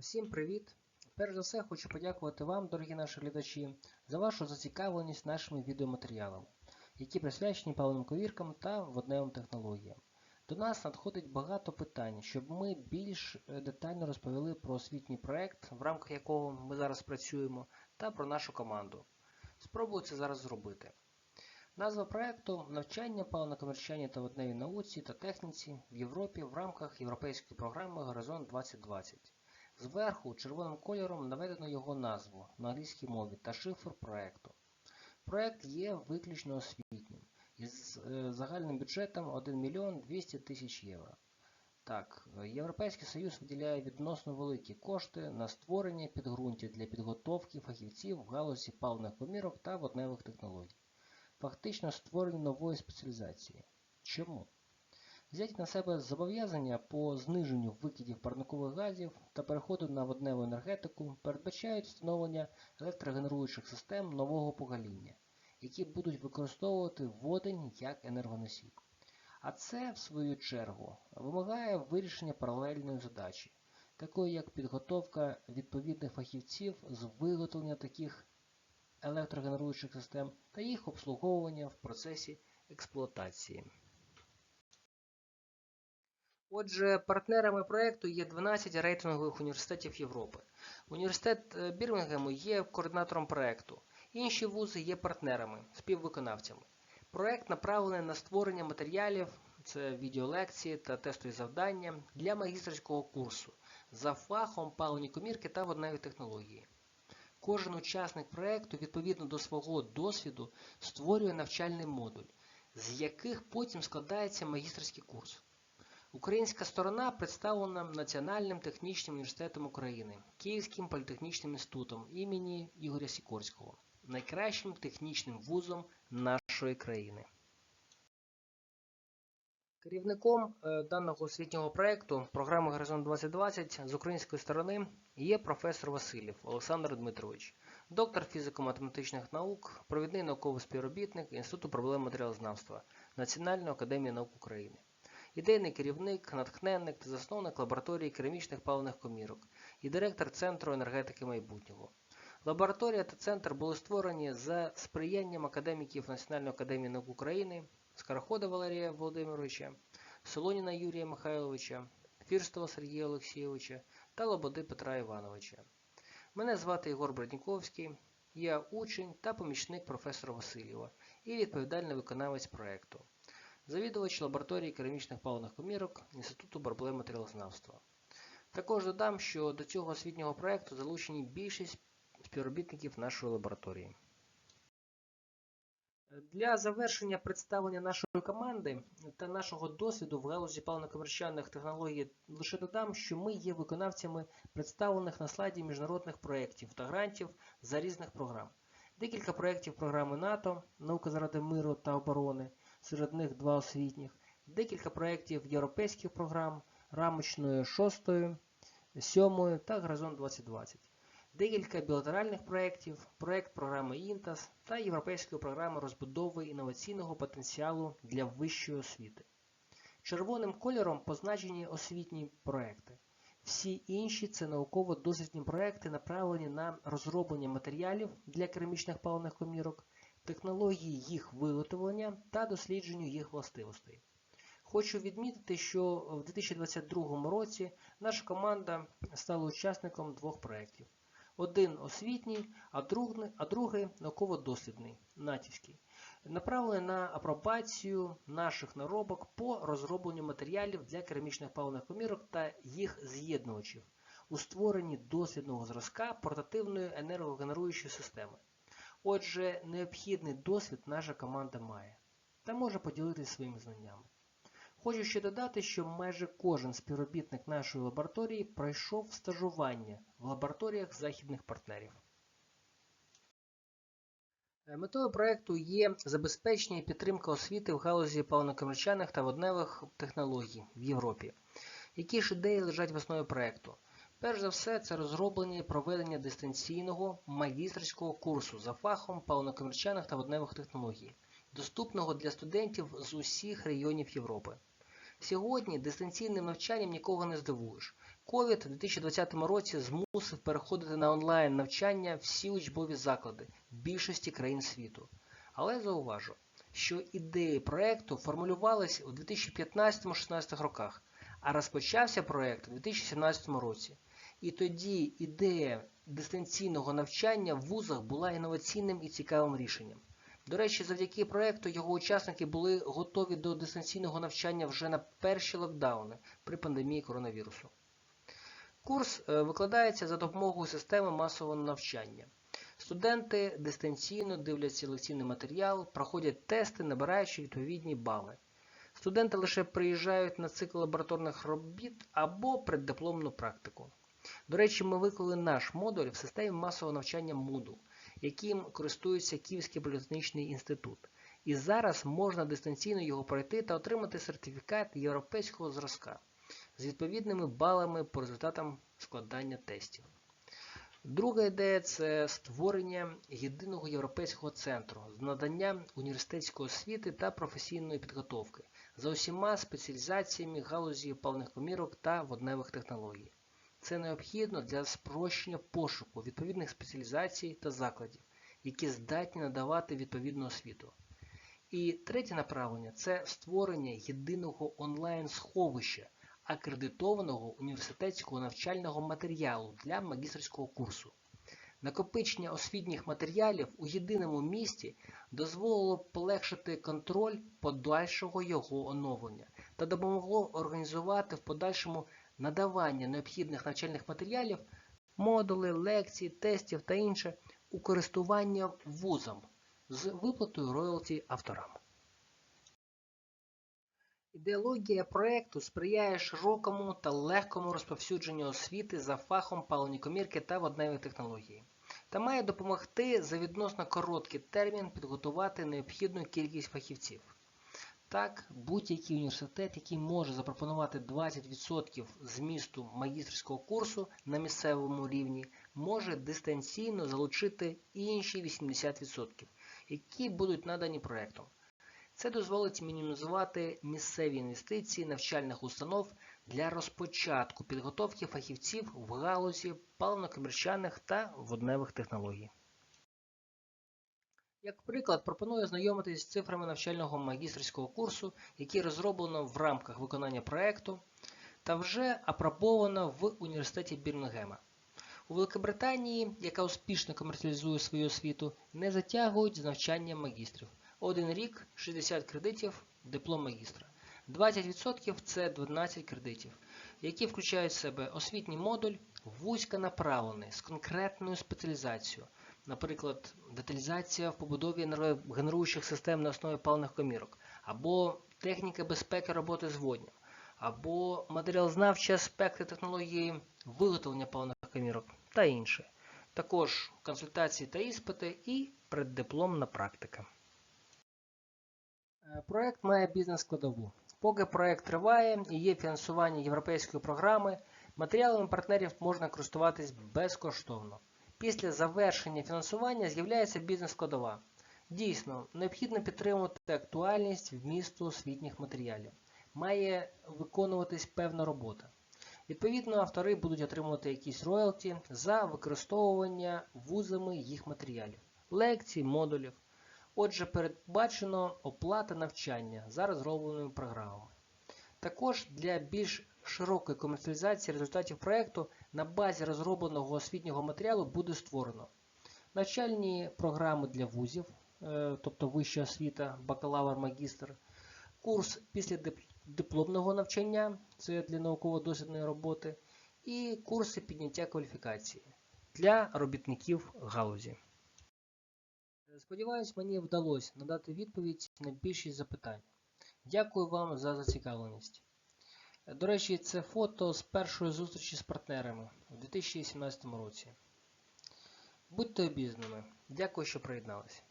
Всім привіт! Перш за все хочу подякувати вам, дорогі наші глядачі, за вашу зацікавленість нашими відеоматеріалами, які присвячені паливним ковіркам та водневим технологіям. До нас надходить багато питань, щоб ми більш е, детально розповіли про освітній проект, в рамках якого ми зараз працюємо, та про нашу команду. Спробую це зараз зробити. Назва проекту навчання паливно-комерчаній та водневій науці та техніці в Європі в рамках європейської програми Горизонт 2020. Зверху червоним кольором наведено його назву на англійській мові та шифр проекту. Проект є виключно освітнім із е, загальним бюджетом 1 мільйон 200 тисяч євро. Так, Європейський Союз виділяє відносно великі кошти на створення підґрунтя для підготовки фахівців в галузі паливних комірок та водневих технологій. Фактично створення нової спеціалізації. Чому? Взяти на себе зобов'язання по зниженню викидів парникових газів та переходу на водневу енергетику передбачають встановлення електрогенеруючих систем нового покоління, які будуть використовувати водень як енергоносій. А це, в свою чергу, вимагає вирішення паралельної задачі, такої як підготовка відповідних фахівців з виготовлення таких електрогенеруючих систем та їх обслуговування в процесі експлуатації. Отже, партнерами проєкту є 12 рейтингових університетів Європи. Університет е, Бірмінгему є координатором проєкту. Інші вузи є партнерами, співвиконавцями. Проєкт направлений на створення матеріалів, це відеолекції та тестові завдання для магістерського курсу за фахом паливні комірки та водневі технології. Кожен учасник проєкту відповідно до свого досвіду створює навчальний модуль, з яких потім складається магістерський курс. Українська сторона представлена Національним технічним університетом України, Київським політехнічним інститутом імені Ігоря Сікорського, найкращим технічним вузом нашої країни. Керівником е, даного освітнього проєкту програми Горизонт 2020 з української сторони є професор Васильєв Олександр Дмитрович, доктор фізико-математичних наук, провідний науковий співробітник Інституту проблем матеріалознавства Національної академії наук України ідейний керівник, натхненник та засновник лабораторії керамічних паливних комірок і директор Центру енергетики майбутнього. Лабораторія та центр були створені за сприянням академіків Національної академії наук України, Скорохода Валерія Володимировича, Солоніна Юрія Михайловича, Фірстова Сергія Олексійовича та Лободи Петра Івановича. Мене звати Ігор Бродніковський, я учень та помічник професора Васильєва і відповідальний виконавець проєкту завідувач лабораторії керамічних паливних комірок Інституту проблем матеріалознавства. Також додам, що до цього освітнього проєкту залучені більшість співробітників нашої лабораторії. Для завершення представлення нашої команди та нашого досвіду в галузі паливно-комерчальних технологій лише додам, що ми є виконавцями представлених на слайді міжнародних проєктів та грантів за різних програм. Декілька проєктів програми НАТО, наука заради миру та оборони серед них два освітніх, декілька проєктів європейських програм, рамочної 6, 7 та Горизонт 2020, декілька білатеральних проєктів, проєкт програми ІНТАС та Європейської програми розбудови інноваційного потенціалу для вищої освіти. Червоним кольором позначені освітні проекти. Всі інші це науково-дослідні проекти, направлені на розроблення матеріалів для керамічних паливних комірок, технології їх виготовлення та дослідженню їх властивостей. Хочу відмітити, що в 2022 році наша команда стала учасником двох проєктів. Один освітній, а другий, а другий науково-дослідний, натівський, направлений на апробацію наших наробок по розробленню матеріалів для керамічних паливних комірок та їх з'єднувачів у створенні дослідного зразка портативної енергогенеруючої системи. Отже, необхідний досвід наша команда має та може поділитися своїми знаннями. Хочу ще додати, що майже кожен співробітник нашої лабораторії пройшов стажування в лабораторіях західних партнерів. Е, метою проєкту є забезпечення і підтримка освіти в галузі паливно-комерчальних та водневих технологій в Європі. Які ж ідеї лежать в основі проєкту? Перш за все, це розроблення і проведення дистанційного магістерського курсу за фахом паливно-комерчальних та водневих технологій, доступного для студентів з усіх регіонів Європи. Сьогодні дистанційним навчанням нікого не здивуєш. Ковід у 2020 році змусив переходити на онлайн навчання всі учбові заклади більшості країн світу. Але зауважу, що ідеї проекту формулювалися у 2015-16 роках, а розпочався проект у 2017 році. І тоді ідея дистанційного навчання в вузах була інноваційним і цікавим рішенням. До речі, завдяки проекту його учасники були готові до дистанційного навчання вже на перші локдауни при пандемії коронавірусу. Курс е, викладається за допомогою системи масового навчання. Студенти дистанційно дивляться лекційний матеріал, проходять тести, набираючи відповідні бали. Студенти лише приїжджають на цикл лабораторних робіт або преддипломну практику. До речі, ми виклали наш модуль в системі масового навчання Moodle, яким користується Київський політехнічний інститут. І зараз можна дистанційно його пройти та отримати сертифікат європейського зразка з відповідними балами по результатам складання тестів. Друга ідея це створення єдиного європейського центру з надання університетської освіти та професійної підготовки за усіма спеціалізаціями галузі паливних комірок та водневих технологій. Це необхідно для спрощення пошуку відповідних спеціалізацій та закладів, які здатні надавати відповідну освіту. І третє направлення це створення єдиного онлайн-сховища акредитованого університетського навчального матеріалу для магістерського курсу. Накопичення освітніх матеріалів у єдиному місці дозволило полегшити контроль подальшого його оновлення та допомогло організувати в подальшому надавання необхідних навчальних матеріалів, модули, лекцій, тестів та інше у користування вузом з виплатою роялті авторам. Ідеологія проекту сприяє широкому та легкому розповсюдженню освіти за фахом паливні комірки та водневі технології та має допомогти за відносно короткий термін підготувати необхідну кількість фахівців. Так, будь-який університет, який може запропонувати 20% змісту магістерського курсу на місцевому рівні, може дистанційно залучити інші 80%, які будуть надані проектом. Це дозволить мінімізувати місцеві інвестиції навчальних установ для розпочатку підготовки фахівців в галузі паливно-комерчальних та водневих технологій. Як приклад, пропоную знайомитись з цифрами навчального магістерського курсу, який розроблено в рамках виконання проєкту та вже апробовано в університеті Бірмінгема. У Великобританії, яка успішно комерціалізує свою освіту, не затягують з навчанням магістрів. Один рік 60 кредитів, диплом магістра. 20% це 12 кредитів, які включають в себе освітній модуль, вузько направлений з конкретною спеціалізацією, наприклад, деталізація в побудові енергогенеруючих систем на основі паливних комірок, або техніка безпеки роботи з водням, або матеріалознавчі аспекти технології виготовлення паливних комірок та інше. Також консультації та іспити і преддипломна практика. Е, Проект має бізнес-складову. Поки проект триває і є фінансування європейської програми, матеріалами партнерів можна користуватись безкоштовно. Після завершення фінансування з'являється бізнес-складова. Дійсно, необхідно підтримувати актуальність вмісту освітніх матеріалів. Має виконуватись певна робота. Відповідно, автори будуть отримувати якісь роялті за використовування вузами їх матеріалів, лекцій, модулів. Отже, передбачено оплата навчання за розробленими програмами. Також для більш широкої комерціалізації результатів проєкту на базі розробленого освітнього матеріалу буде створено навчальні програми для вузів, е, тобто вища освіта, бакалавр, магістр, курс після дипломного навчання, це для науково-дослідної роботи, і курси підняття кваліфікації для робітників галузі. Сподіваюсь, мені вдалося надати відповідь на більшість запитань. Дякую вам за зацікавленість. До речі, це фото з першої зустрічі з партнерами у 2017 році. Будьте обізнаними. Дякую, що приєдналися.